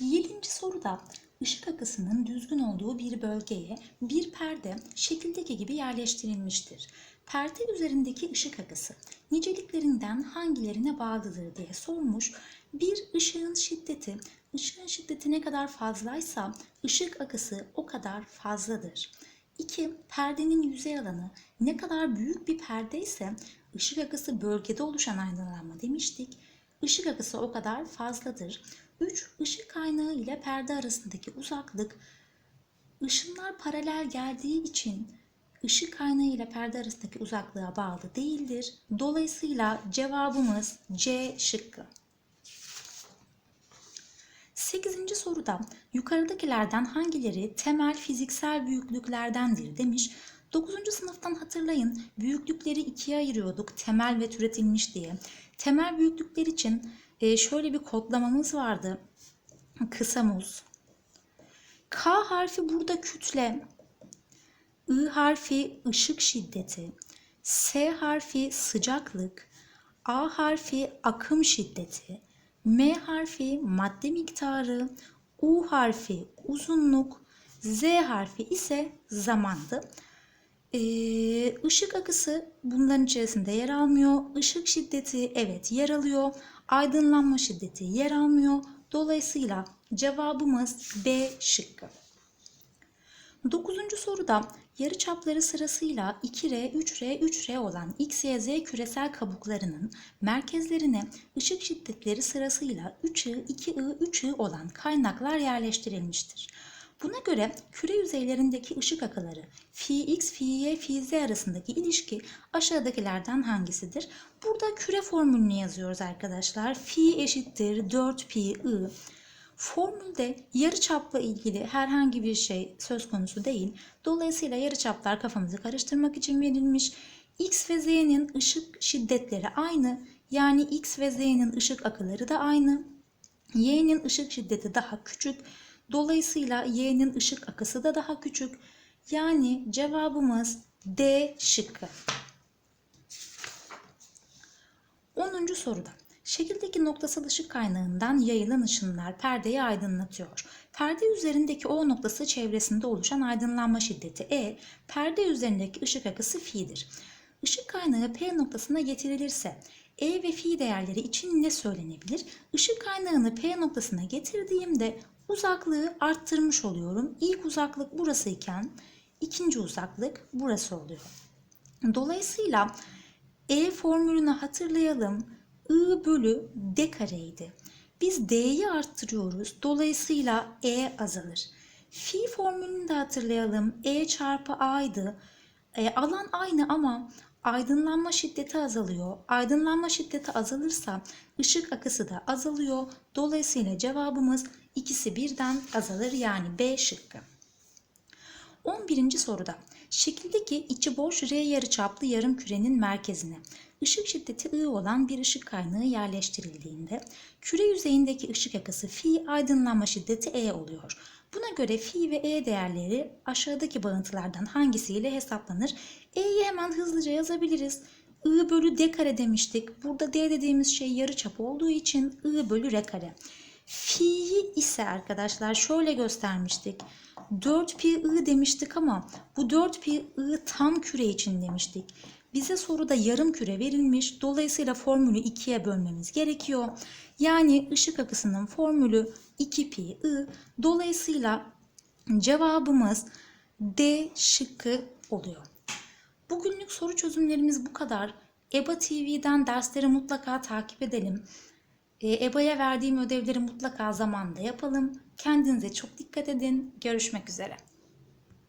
Yedinci soruda ışık akısının düzgün olduğu bir bölgeye bir perde şekildeki gibi yerleştirilmiştir. Perde üzerindeki ışık akısı niceliklerinden hangilerine bağlıdır diye sormuş. Bir ışığın şiddeti, ışığın şiddeti ne kadar fazlaysa ışık akısı o kadar fazladır. 2. Perdenin yüzey alanı ne kadar büyük bir perde ise ışık akısı bölgede oluşan aydınlanma demiştik. Işık akısı o kadar fazladır. 3. Işık kaynağı ile perde arasındaki uzaklık ışınlar paralel geldiği için ışık kaynağı ile perde arasındaki uzaklığa bağlı değildir. Dolayısıyla cevabımız C şıkkı. 8. soruda yukarıdakilerden hangileri temel fiziksel büyüklüklerdendir demiş. 9. sınıftan hatırlayın büyüklükleri ikiye ayırıyorduk temel ve türetilmiş diye. Temel büyüklükler için e, şöyle bir kodlamamız vardı. Kısa muz. K harfi burada kütle. I harfi ışık şiddeti. S harfi sıcaklık. A harfi akım şiddeti. M harfi madde miktarı. U harfi uzunluk. Z harfi ise zamandı. Ee, ışık akısı bunların içerisinde yer almıyor. Işık şiddeti evet yer alıyor. Aydınlanma şiddeti yer almıyor. Dolayısıyla cevabımız B şıkkı. Dokuzuncu soruda yarıçapları sırasıyla 2R, 3R, 3R olan X, Y, Z küresel kabuklarının merkezlerine ışık şiddetleri sırasıyla 3I, 2I, 3I olan kaynaklar yerleştirilmiştir. Buna göre küre yüzeylerindeki ışık akıları phi x, phi y, phi z arasındaki ilişki aşağıdakilerden hangisidir? Burada küre formülünü yazıyoruz arkadaşlar. Phi eşittir 4 pi i. Formülde yarıçapla ilgili herhangi bir şey söz konusu değil. Dolayısıyla yarıçaplar kafamızı karıştırmak için verilmiş. X ve Z'nin ışık şiddetleri aynı. Yani X ve Z'nin ışık akıları da aynı. Y'nin ışık şiddeti daha küçük. Dolayısıyla Y'nin ışık akısı da daha küçük. Yani cevabımız D şıkkı. 10. soruda. Şekildeki noktasal ışık kaynağından yayılan ışınlar perdeyi aydınlatıyor. Perde üzerindeki O noktası çevresinde oluşan aydınlanma şiddeti E, perde üzerindeki ışık akısı fi'dir. Işık kaynağı P noktasına getirilirse E ve fi değerleri için ne söylenebilir? Işık kaynağını P noktasına getirdiğimde uzaklığı arttırmış oluyorum. İlk uzaklık burası iken ikinci uzaklık burası oluyor. Dolayısıyla E formülünü hatırlayalım. I bölü D kareydi. Biz D'yi arttırıyoruz. Dolayısıyla E azalır. Fi formülünü de hatırlayalım. E çarpı A'ydı. E, alan aynı ama aydınlanma şiddeti azalıyor. Aydınlanma şiddeti azalırsa ışık akısı da azalıyor. Dolayısıyla cevabımız ikisi birden azalır yani B şıkkı. 11. soruda şekildeki içi boş R yarıçaplı yarım kürenin merkezine ışık şiddeti I olan bir ışık kaynağı yerleştirildiğinde küre yüzeyindeki ışık akısı fi aydınlanma şiddeti E oluyor. Buna göre fi ve E değerleri aşağıdaki bağıntılardan hangisiyle hesaplanır? E'yi hemen hızlıca yazabiliriz. I bölü D kare demiştik. Burada D dediğimiz şey yarıçap olduğu için I bölü R kare. Fi'yi ise arkadaşlar şöyle göstermiştik. 4 pi i demiştik ama bu 4 pi i tam küre için demiştik. Bize soruda yarım küre verilmiş. Dolayısıyla formülü ikiye bölmemiz gerekiyor. Yani ışık akısının formülü 2 pi i. Dolayısıyla cevabımız D şıkkı oluyor. Bugünlük soru çözümlerimiz bu kadar. EBA TV'den dersleri mutlaka takip edelim. E, EBA'ya verdiğim ödevleri mutlaka zamanda yapalım. Kendinize çok dikkat edin. Görüşmek üzere.